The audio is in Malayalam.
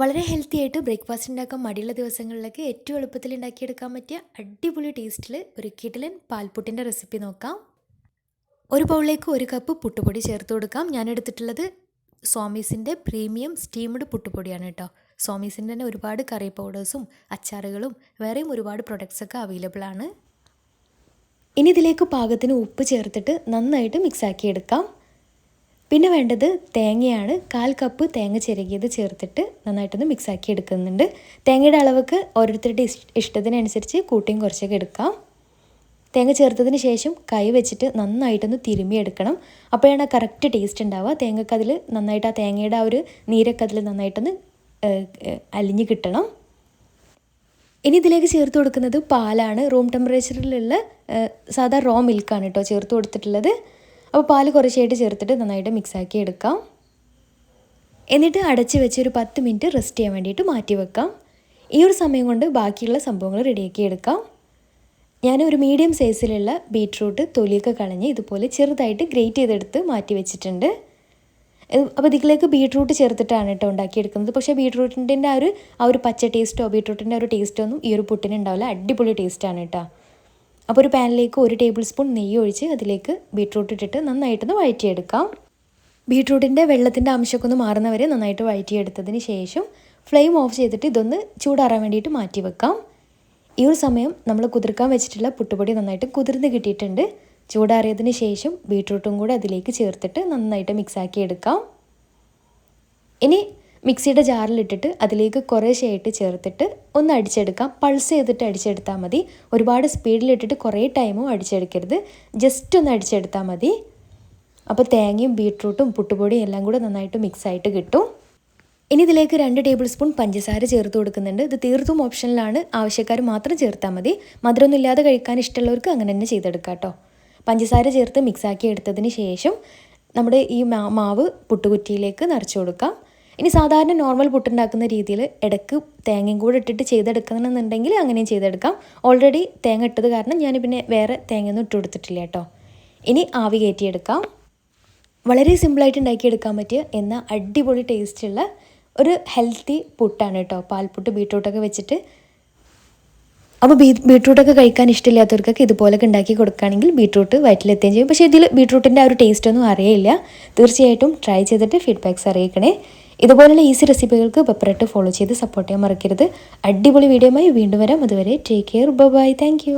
വളരെ ഹെൽത്തി ആയിട്ട് ബ്രേക്ക്ഫാസ്റ്റ് ഉണ്ടാക്കാൻ മടിയുള്ള ദിവസങ്ങളിലൊക്കെ ഏറ്റവും എളുപ്പത്തിൽ ഉണ്ടാക്കിയെടുക്കാൻ പറ്റിയ അടിപൊളി ടേസ്റ്റിൽ ഒരു കിടിലൻ പാൽപ്പുട്ടിന്റെ റെസിപ്പി നോക്കാം. ഒരു ബൗളിലേക്ക് ഒരു കപ്പ് പുട്ടുപൊടി ചേർത്ത് കൊടുക്കാം. ഞാൻ എടുത്തിട്ടുള്ളത് സ്വാമീസിന്റെ പ്രീമിയം സ്റ്റീംഡ് പുട്ടുപൊടിയാണ് കേട്ടോ സ്വാമീസിന്റെ തന്നെ ഒരുപാട് കറി പൗഡേഴ്സും അച്ചാറുകളും വേറെയും ഒരുപാട് പ്രൊഡക്ട്സൊക്കെ അവൈലബിൾ ആണ്. ഇനി ഇതിലേക്ക് പാകത്തിന് ഉപ്പ് ചേർത്തിട്ട് നന്നായിട്ട് മിക്സാക്കി എടുക്കാം പിന്നെ വേണ്ടത് തേങ്ങയാണ്. കാൽ കപ്പ് തേങ്ങ ചിരകിയത് ചേർത്തിട്ട് നന്നായിട്ടൊന്ന് മിക്സാക്കി എടുക്കുന്നുണ്ട്. തേങ്ങയുടെ അളവൊക്കെ ഓരോരുത്തരുടെ ഇഷ്ടത്തിനനുസരിച്ച് കൂട്ടിയും കുറച്ചൊക്കെ എടുക്കാം. തേങ്ങ ചേർത്തതിന് ശേഷം കൈ വെച്ചിട്ട് നന്നായിട്ടൊന്ന് തിരുമ്മിയെടുക്കണം അപ്പോഴാണ് ആ കറക്റ്റ് ടേസ്റ്റ് ഉണ്ടാവുക. തേങ്ങക്കതിൽ നന്നായിട്ട് ആ തേങ്ങയുടെ ആ ഒരു നീരൊക്കെ അതിൽ നന്നായിട്ടൊന്ന് അലിഞ്ഞ് കിട്ടണം. ഇനി ഇതിലേക്ക് ചേർത്ത് കൊടുക്കുന്നത് പാലാണ്. റൂം ടെമ്പറേച്ചറിലുള്ള സാധാ റോ മിൽക്കാണ് കേട്ടോ ചേർത്ത് കൊടുത്തിട്ടുള്ളത്. അപ്പോൾ പാൽ കുറച്ചായിട്ട് ചേർത്തിട്ട് നന്നായിട്ട് മിക്സാക്കി എടുക്കാം. എന്നിട്ട് അടച്ച് വെച്ച് ഒരു പത്ത് മിനിറ്റ് റെസ്റ്റ് ചെയ്യാൻ വേണ്ടിയിട്ട് മാറ്റി വെക്കാം. ഈ ഒരു സമയം കൊണ്ട് ബാക്കിയുള്ള സംഭവങ്ങൾ റെഡിയാക്കി എടുക്കാം. ഞാൻ ഒരു മീഡിയം സൈസിലുള്ള ബീട്രൂട്ട് തൊലിയൊക്കെ കളഞ്ഞ് ഇതുപോലെ ചെറുതായിട്ട് ഗ്രേറ്റ് ചെയ്തെടുത്ത് മാറ്റി വെച്ചിട്ടുണ്ട്. അപ്പോൾ ഇതിലേക്ക് ബീട്രൂട്ട് ചേർത്തിട്ടാണ് കേട്ടോ ഉണ്ടാക്കിയെടുക്കുന്നത്. പക്ഷേ ബീട്രൂട്ടിന്റെ ആ ഒരു ആ ഒരു പച്ച ടേസ്റ്റോ ബീട്രൂട്ടിന്റെ ഒരു ടേസ്റ്റോ ഒന്നും ഈ ഒരു പുട്ടിന് ഉണ്ടാവില്ല. അടിപൊളി ടേസ്റ്റാണ് കേട്ടോ. അപ്പോൾ ഒരു പാനിലേക്ക് ഒരു ടേബിൾ സ്പൂൺ നെയ്യ് ഒഴിച്ച് അതിലേക്ക് ബീട്രൂട്ട് ഇട്ടിട്ട് നന്നായിട്ടൊന്ന് വഴറ്റിയെടുക്കാം. ബീട്രൂട്ടിന്റെ വെള്ളത്തിന്റെ അംശമൊക്കെ ഒന്ന് മാറുന്നവരെ നന്നായിട്ട് വഴറ്റിയെടുത്തതിന് ശേഷം ഫ്ലെയിം ഓഫ് ചെയ്തിട്ട് ഇതൊന്ന് ചൂടാറാൻ വേണ്ടിയിട്ട് മാറ്റി വെക്കാം. ഈ ഒരു സമയം നമ്മൾ കുതിർക്കാൻ വെച്ചിട്ടുള്ള പുട്ടുപൊടി നന്നായിട്ട് കുതിർന്ന് കിട്ടിയിട്ടുണ്ട്. ചൂടാറിയതിന് ശേഷം ബീട്രൂട്ടും കൂടെ അതിലേക്ക് ചേർത്തിട്ട് നന്നായിട്ട് മിക്സാക്കി എടുക്കാം ഇനി മിക്സിയുടെ ജാറിലിട്ടിട്ട് അതിലേക്ക് കുറേശ്ശെയായിട്ട് ചേർത്തിട്ട് ഒന്ന് അടിച്ചെടുക്കാം. പൾസ് ചെയ്തിട്ട് അടിച്ചെടുത്താൽ മതി. ഒരുപാട് സ്പീഡിലിട്ടിട്ട് കുറേ ടൈമും അടിച്ചെടുക്കരുത്. ജസ്റ്റ് ഒന്ന് അടിച്ചെടുത്താൽ മതി. അപ്പോൾ തേങ്ങയും ബീട്രൂട്ടും പുട്ടുപൊടിയും എല്ലാം കൂടെ നന്നായിട്ട് മിക്സായിട്ട് കിട്ടും. ഇനി ഇതിലേക്ക് രണ്ട് ടേബിൾ സ്പൂൺ പഞ്ചസാര ചേർത്ത് കൊടുക്കുന്നുണ്ട്. ഇത് തീർത്തും ഓപ്ഷനിലാണ് ആവശ്യക്കാർ മാത്രം ചേർത്താൽ മതി. മധുരമൊന്നും ഇല്ലാതെ കഴിക്കാൻ ഇഷ്ടമുള്ളവർക്ക് അങ്ങനെ തന്നെ ചെയ്തെടുക്കാം കേട്ടോ. പഞ്ചസാര ചേർത്ത് മിക്സാക്കി എടുത്തതിന് ശേഷം നമ്മുടെ ഈ മാവ് പുട്ടുകുറ്റിയിലേക്ക് നിറച്ചു കൊടുക്കാം. ഇനി സാധാരണ നോർമൽ പുട്ടുണ്ടാക്കുന്ന രീതിയിൽ ഇടയ്ക്ക് തേങ്ങയും കൂടെ ഇട്ടിട്ട് ചെയ്തെടുക്കണമെന്നുണ്ടെങ്കിൽ അങ്ങനെയും ചെയ്തെടുക്കാം. ഓൾറെഡി തേങ്ങ ഇട്ടത് കാരണം ഞാൻ പിന്നെ വേറെ തേങ്ങയൊന്നും ഇട്ട് കൊടുത്തിട്ടില്ല കേട്ടോ. ഇനി ആവി കയറ്റിയെടുക്കാം. വളരെ സിമ്പിളായിട്ട് ഉണ്ടാക്കിയെടുക്കാൻ പറ്റിയ എന്നാൽ അടിപൊളി ടേസ്റ്റുള്ള ഒരു ഹെൽത്തി പുട്ടാണ് കേട്ടോ. പാൽപുട്ട് ബീട്രൂട്ടൊക്കെ വെച്ചിട്ട് അപ്പോൾ ബീ ബീട്രൂട്ടൊക്കെ കഴിക്കാൻ ഇഷ്ടമില്ലാത്തവർക്കൊക്കെ ഇതുപോലൊക്കെ ഉണ്ടാക്കി കൊടുക്കുകയാണെങ്കിൽ ബീട്രൂട്ട് വയറ്റിലെത്തുകയും ചെയ്യും. പക്ഷേ ഇതിൽ ബീട്രൂട്ടിന്റെ ആ ഒരു ടേസ്റ്റ് ഒന്നും അറിയില്ല. തീർച്ചയായിട്ടും ട്രൈ ചെയ്തിട്ട് ഫീഡ്ബാക്ക്സ് അറിയിക്കണേ. ഇതുപോലുള്ള ഈസി റെസിപ്പികൾക്ക് പെപ്പറായിട്ട് ഫോളോ ചെയ്ത് സപ്പോർട്ട് ചെയ്യാൻ മറക്കരുത്. അടിപൊളി വീഡിയോയുമായി വീണ്ടും വരാം. അതുവരെ ടേക്ക് കെയർ ബൈ താങ്ക്